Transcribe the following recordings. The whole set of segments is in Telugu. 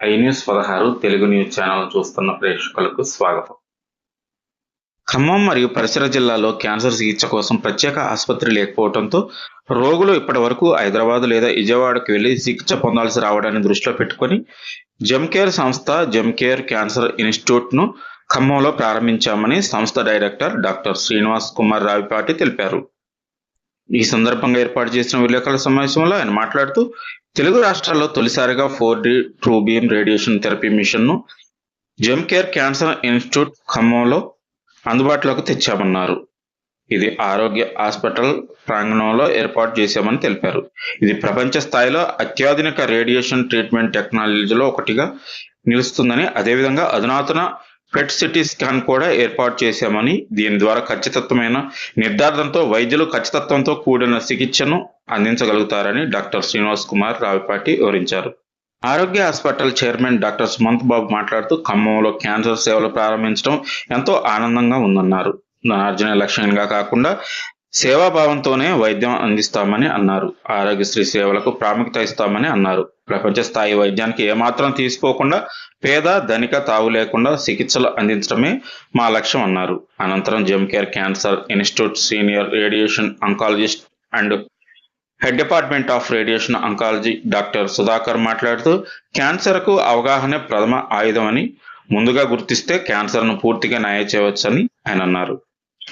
ఐ న్యూస్ పదహారు తెలుగు న్యూస్ ఛానల్ చూస్తున్న ప్రేక్షకులకు స్వాగతం. ఖమ్మం మరియు పరిసర జిల్లాలో క్యాన్సర్ చికిత్స కోసం ప్రత్యేక ఆసుపత్రి లేకపోవడంతో రోగులు ఇప్పటి వరకు హైదరాబాద్ లేదా విజయవాడకు వెళ్ళి చికిత్స పొందాల్సి రావడాన్ని దృష్టిలో పెట్టుకొని జమ్కేర్ సంస్థ జమ్కేర్ క్యాన్సర్ ఇన్స్టిట్యూట్ను ఖమ్మంలో ప్రారంభించామని సంస్థ డైరెక్టర్ డాక్టర్ శ్రీనివాస్ కుమార్ రావిపాటి తెలిపారు. ఈ సందర్భంగా ఏర్పాటు చేసిన విలేకరుల సమావేశంలో ఆయన మాట్లాడుతూ తెలుగు రాష్ట్రాల్లో తొలిసారిగా four D true beam radiation therapy మిషన్ను Gem Care cancer institute ఖమ్మంలో అందుబాటులోకి తెచ్చామన్నారు. ఇది ఆరోగ్య హాస్పిటల్ ప్రాంగణంలో ఏర్పాటు చేశామని తెలిపారు. ఇది ప్రపంచ స్థాయిలో అత్యాధునిక రేడియేషన్ ట్రీట్మెంట్ టెక్నాలజీలో ఒకటిగా నిలుస్తుందని అదేవిధంగా అధునాతన పెట్ సిటీ స్కాన్ కూడా ఏర్పాటు చేశామని దీని ద్వారా ఖచ్చితత్వమైన నిర్ధారణతో వైద్యులు ఖచ్చితత్వంతో కూడిన చికిత్సను అందించగలుగుతారని డాక్టర్ శ్రీనివాస్ కుమార్ రావిపాటి వివరించారు. Arogya hospital chairman doctor Sumanth Babu మాట్లాడుతూ ఖమ్మంలో క్యాన్సర్ సేవలు ప్రారంభించడం ఎంతో ఆనందంగా ఉందన్నారు. ధనార్జన లక్ష్యంగా కాకుండా సేవాభావంతోనే వైద్యం అందిస్తామని అన్నారు. ఆరోగ్యశ్రీ సేవలకు ప్రాముఖ్యత ఇస్తామని అన్నారు. ప్రపంచ స్థాయి వైద్యానికి ఏమాత్రం తీసుకోకుండా పేద ధనిక తావు లేకుండా చికిత్సలు అందించడమే మా లక్ష్యం అన్నారు. అనంతరం Gem Care cancer institute senior radiation oncologist and head department of radiation oncology doctor Sudhakar మాట్లాడుతూ క్యాన్సర్కు అవగాహన ప్రథమ ఆయుధమని ముందుగా గుర్తిస్తే క్యాన్సర్ను పూర్తిగా నయ చేయవచ్చని ఆయన అన్నారు.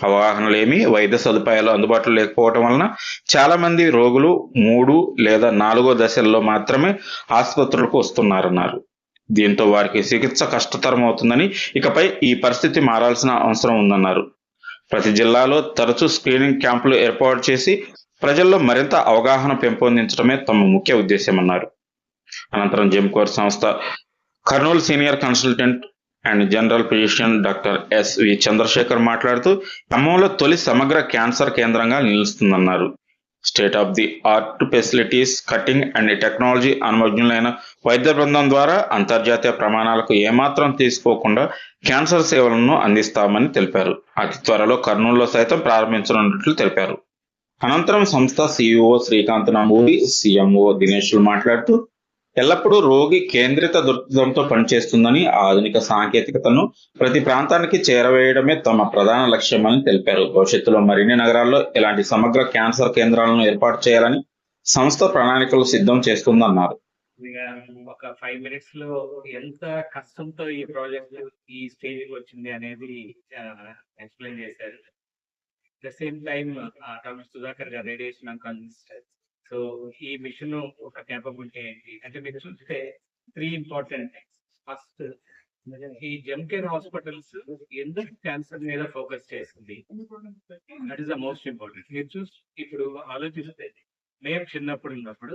అవగాహన లేమి వైద్య సదుపాయాలు అందుబాటులో లేకపోవటం వలన చాలామంది రోగులు మూడు లేదా నాలుగో దశల్లో మాత్రమే ఆసుపత్రులకు వస్తున్నారన్నారు. దీంతో వారికి చికిత్స కష్టతరం అవుతుందని ఇకపై ఈ పరిస్థితి మారాల్సిన అవసరం ఉందన్నారు. ప్రతి జిల్లాలో తరచూ స్క్రీనింగ్ క్యాంపులు ఏర్పాటు చేసి ప్రజల్లో మరింత అవగాహన పెంపొందించడమే తమ ముఖ్య ఉద్దేశమన్నారు అనంతరం జెమ్కోర్ సంస్థ Kurnool senior consultant and general physician doctor S V Chandrasekhar మాట్లాడుతూ ఖమ్మంలో తొలి సమగ్ర క్యాన్సర్ కేంద్రంగా నిలుస్తుందన్నారు. State of the art facilities cutting and technology అనుమజ్ఞులైన వైద్య బృందం ద్వారా అంతర్జాతీయ ప్రమాణాలకు ఏమాత్రం తీసుకోకుండా క్యాన్సర్ సేవలను అందిస్తామని తెలిపారు. అతి త్వరలో కర్నూలులో సైతం ప్రారంభించనున్నట్లు తెలిపారు. అనంతరం సంస్థ సిఇఓ శ్రీకాంత్ నంబూరి సిఎంఓ దినేష్లు మాట్లాడుతూ ఎల్లప్పుడూ రోగి కేంద్రిత దృక్పథంతో పనిచేస్తుందని ఆధునిక సాంకేతికతను ప్రతి ప్రాంతానికి చేరవేయడమే తమ ప్రధాన లక్ష్యమని తెలిపారు. భవిష్యత్తులో మరిన్ని నగరాల్లో ఇలాంటి సమగ్ర క్యాన్సర్ కేంద్రాలను ఏర్పాటు చేయాలని సంస్థ ప్రణాళికలు సిద్ధం చేస్తుందన్నారు. ఒక ఫైవ్ మినిట్స్లో ఎంత కష్టంతో ఈ ప్రాజెక్ట్ ఈ స్టేజ్ వచ్చింది అనేది ఎక్స్ప్లెయిన్ చేశారు. The same time doctor Sudhakar garu radiation oncologist so ఈ మిషన్ ఒక క్యాపబిలిటీ ఏంటి అంటే మీరు చూస్తే త్రీ ఇంపార్టెంట్ ఫస్ట్ ఈ జంకేర్ హాస్పిటల్స్ ఎందుకు క్యాన్సర్ మీద ఫోకస్ చేస్తుంది? That is the most important మీరు చూసి ఇప్పుడు ఆలోచిస్తే మేము చిన్నప్పుడు ఉన్నప్పుడు